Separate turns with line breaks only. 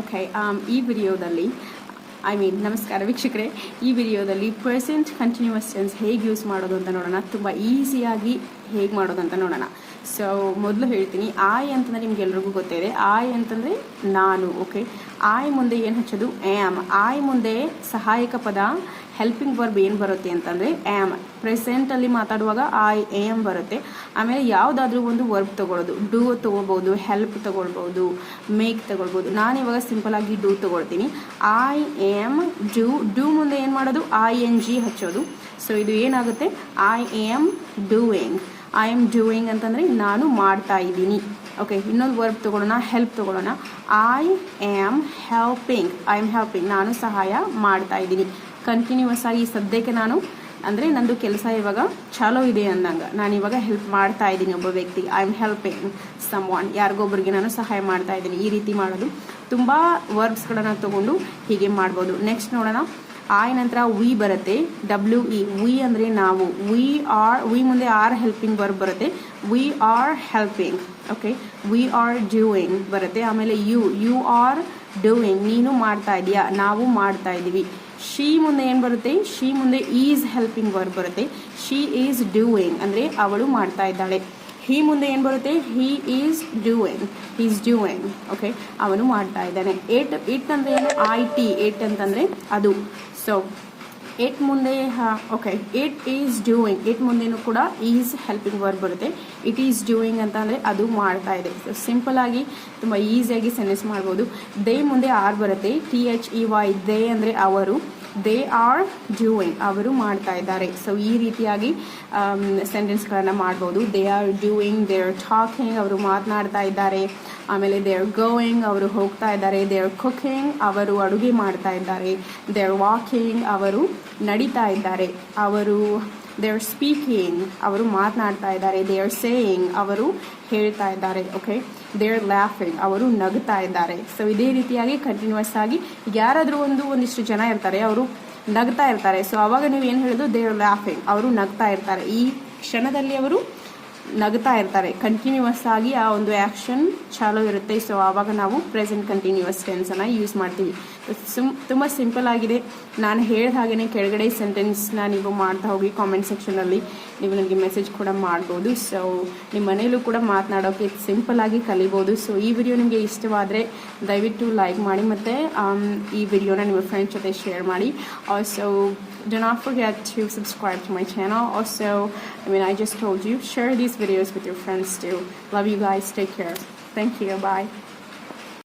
Okay ಈ ವಿಡಿಯೋದಲ್ಲಿ I mean ನಮಸ್ಕಾರ ವೀಕ್ಷಕರೇ, ಈ ವಿಡಿಯೋದಲ್ಲಿ ಪ್ರೆಸೆಂಟ್ ಕಂಟಿನ್ಯೂಸ್ ಟೆನ್ಸ್ ಹೇಗೆ ಯೂಸ್ ಮಾಡೋದು ಅಂತ ನೋಡೋಣ. ತುಂಬ ಈಸಿಯಾಗಿ ಹೇಗೆ ಮಾಡೋದು ಅಂತ ನೋಡೋಣ. ಸೊ ಮೊದಲು ಹೇಳ್ತೀನಿ ಆಯ್ ಅಂತಂದರೆ ನಿಮ್ಗೆ ಎಲ್ರಿಗೂ ಗೊತ್ತಿದೆ. ಆಯ್ ಅಂತಂದರೆ ನಾನು ಓಕೆ ಆಯ್ ಮುಂದೆ ಏನು ಹಚ್ಚೋದು? ಆಮ್ ಆಯ್ ಮುಂದೆ ಸಹಾಯಕ ಪದ ಹೆಲ್ಪಿಂಗ್ ವರ್ಬ್ ಏನು ಬರುತ್ತೆ ಅಂತಂದರೆ ಪ್ರೆಸೆಂಟ್ ಪ್ರೆಸೆಂಟಲ್ಲಿ ಮಾತಾಡುವಾಗ ಐ ಆಮ್ ಬರುತ್ತೆ. ಆಮೇಲೆ ಯಾವುದಾದ್ರೂ ಒಂದು ವರ್ಬ್ ತಗೊಳ್ಳೋದು. ಡೂ ತೊಗೊಳ್ಬೋದು ಹೆಲ್ಪ್ ತೊಗೊಳ್ಬೋದು ಮೇಕ್ ತೊಗೊಳ್ಬೋದು. ನಾನು ಇವಾಗ ಸಿಂಪಲಾಗಿ ಡೂ ತೊಗೊಳ್ತೀನಿ. ಐ ಆಮ್ ಡೂ ಡೂ ಮುಂದೆ ಏನು ಮಾಡೋದು? ಐ ಎನ್ ಜಿ ಹಚ್ಚೋದು. ಸೊ ಇದು ಏನಾಗುತ್ತೆ? I am doing I am doing ಅಂತಂದರೆ ನಾನು ಮಾಡ್ತಾ ಇದ್ದೀನಿ. ಓಕೆ ಇನ್ನೊಂದು ವರ್ಬ್ ತೊಗೊಳ್ಳೋಣ ಹೆಲ್ಪ್ ತೊಗೊಳ್ಳೋಣ. I am helping I am helping ನಾನು ಸಹಾಯ ಮಾಡ್ತಾ ಇದ್ದೀನಿ. ಕಂಟಿನ್ಯೂಸ್ ಆಗಿ ಸದ್ಯಕ್ಕೆ ನಾನು, ಅಂದರೆ ನಂದು ಕೆಲಸ ಇವಾಗ ಚಾಲೋ ಇದೆ ಅಂದಂಗೆ. ನಾನು ಇವಾಗ ಹೆಲ್ಪ್ ಮಾಡ್ತಾ ಇದ್ದೀನಿ ಒಬ್ಬ ವ್ಯಕ್ತಿ. I am helping someone ಯಾರಿಗೊಬ್ಬರಿಗೆ ನಾನು ಸಹಾಯ ಮಾಡ್ತಾ ಇದ್ದೀನಿ. ಈ ರೀತಿ ಮಾಡೋದು ತುಂಬ ವರ್ಬ್ಸ್ಗಳನ್ನು ತೊಗೊಂಡು ಹೀಗೆ ಮಾಡ್ಬೋದು. ನೆಕ್ಸ್ಟ್ ನೋಡೋಣ. ಆಯ್ ನಂತರ ವಿ ಬರುತ್ತೆ. ಡಬ್ಲ್ಯೂ ಇ ವಿ ಅಂದರೆ ನಾವು. ವಿ ಆರ್ ವಿ ಮುಂದೆ ಆರ್ ಹೆಲ್ಪಿಂಗ್ ವರ್ಬ್ ಬರುತ್ತೆ. We are helping okay we are doing ಬರುತ್ತೆ. ಆಮೇಲೆ ಯು ಯು ಆರ್ ಡೂಯಿಂಗ್ ನೀನು ಮಾಡ್ತಾ ಇದೆಯಾ? ನಾವು ಮಾಡ್ತಾ ಇದ್ದೀವಿ ಶಿ ಮುಂದೆ ಏನು ಬರುತ್ತೆ? ಶಿ ಮುಂದೆ ಈಸ್ ಹೆಲ್ಪಿಂಗ್ ವರ್ಬ್ ಬರುತ್ತೆ. ಶಿ ಈಸ್ ಡೂಯಿಂಗ್ ಅಂದರೆ ಅವಳು ಮಾಡ್ತಾ ಇದ್ದಾಳೆ. ಹೀ ಮುಂದೆ ಏನು ಬರುತ್ತೆ? He is doing is doing okay ಅವನು ಮಾಡ್ತಾ ಇದ್ದಾನೆ. ಏಟ್ ಇಟ್ ಅಂದರೆ ಏನು? ಐ ಟಿ ಏಟ್ ಅಂತಂದರೆ ಅದು. ಸೊ ಏಟ್ ಮುಂದೆ okay it is doing it ಮುಂದೆನೂ ಕೂಡ ಈಸ್ ಹೆಲ್ಪಿಂಗ್ ವರ್ಕ್ ಬರುತ್ತೆ. ಇಟ್ ಈಸ್ ಡೂಯಿಂಗ್ ಅಂತ ಅಂದರೆ ಅದು ಮಾಡ್ತಾ ಇದೆ. ಸೊ ಸಿಂಪಲ್ ಆಗಿ ತುಂಬ ಈಸಿಯಾಗಿ ಸೆನ್ನೆಸ್ ಮಾಡ್ಬೋದು. ದೇ ಮುಂದೆ ಆರ್ ಬರುತ್ತೆ. T H E Y they ಅಂದರೆ ಅವರು. ದೇ ಆರ್ ಡೂಯಿಂಗ್ ಅವರು ಮಾಡ್ತಾ ಇದ್ದಾರೆ. ಸೊ ಈ ರೀತಿಯಾಗಿ ಸೆಂಟೆನ್ಸ್ಗಳನ್ನು ಮಾಡ್ಬೋದು. They are doing they are talking ಅವರು ಮಾತನಾಡ್ತಾ ಇದ್ದಾರೆ. ಆಮೇಲೆ ದೇ ಆರ್ ಗೋಯಿಂಗ್ ಅವರು ಹೋಗ್ತಾ ಇದ್ದಾರೆ ದೇ ಆರ್ ಕುಕಿಂಗ್ ಅವರು ಅಡುಗೆ ಮಾಡ್ತಾ ಇದ್ದಾರೆ ದೇ ಆರ್ ವಾಕಿಂಗ್ ಅವರು ನಡೀತಾ ಇದ್ದಾರೆ, ಅವರು ದೇ ಆರ್ ಸ್ಪೀಕಿಂಗ್ ಅವರು ಮಾತನಾಡ್ತಾ ಇದ್ದಾರೆ ದೇ ಆರ್ ಸೇಯಿಂಗ್ ಅವರು ಹೇಳ್ತಾ ಇದ್ದಾರೆ ಓಕೆ ದೇ ಆರ್ ಲ್ಯಾಫಿಂಗ್ ಅವರು ನಗ್ತಾ ಇದ್ದಾರೆ. ಸೊ ಇದೇ ರೀತಿಯಾಗಿ ಕಂಟಿನ್ಯೂಸ್ ಆಗಿ ಯಾರಾದರೂ ಒಂದು, ಒಂದಿಷ್ಟು ಜನ ಇರ್ತಾರೆ, ಅವರು ನಗ್ತಾ ಇರ್ತಾರೆ. ಸೊ ಅವಾಗ ನೀವು ಏನು ಹೇಳೋದು? ದೇ ಆರ್ ಲ್ಯಾಫಿಂಗ್ ಅವರು ನಗ್ತಾ ಇರ್ತಾರೆ. ಈ ಕ್ಷಣದಲ್ಲಿ ಅವರು ನಗ್ತಾ ಇರ್ತಾರೆ. ಕಂಟಿನ್ಯೂಸ್ ಆಗಿ ಆ ಒಂದು ಆ್ಯಕ್ಷನ್ ಚಾಲೋ ಇರುತ್ತೆ. ಸೊ ಆವಾಗ ನಾವು ಪ್ರೆಸೆಂಟ್ ಕಂಟಿನ್ಯೂಸ್ ಟೆನ್ಸನ್ನು ಯೂಸ್ ಮಾಡ್ತೀವಿ. ಸುಮ್, ತುಂಬ ಸಿಂಪಲ್ ಆಗಿದೆ. ನಾನು ಹೇಳಿದ ಹಾಗೆಯೇ ಕೆಳಗಡೆ ಸೆಂಟೆನ್ಸ್ನ ನೀವು ಮಾಡ್ತಾ ಹೋಗಿ ಕಾಮೆಂಟ್ ಸೆಕ್ಷನಲ್ಲಿ ನೀವು ನನಗೆ ಮೆಸೇಜ್ ಕೂಡ ಮಾಡ್ಬೋದು. ಸೊ ನಿಮ್ಮ ಮನೆಯಲ್ಲೂ ಕೂಡ ಮಾತನಾಡೋಕ್ಕೆ ಸಿಂಪಲ್ ಆಗಿ ಕಲಿಬೋದು. ಸೊ ಈ ವಿಡಿಯೋ ನಿಮಗೆ ಇಷ್ಟವಾದರೆ ದಯವಿಟ್ಟು ಲೈಕ್ ಮಾಡಿ ಮತ್ತು ಈ ವಿಡಿಯೋನ ನಿಮ್ಮ ಫ್ರೆಂಡ್ಸ್ ಜೊತೆ ಶೇರ್ ಮಾಡಿ. Also do not forget to subscribe to my channel. Also, i mean, i just told you, share these videos with your friends too. Love you guys. Take care. Thank you. Bye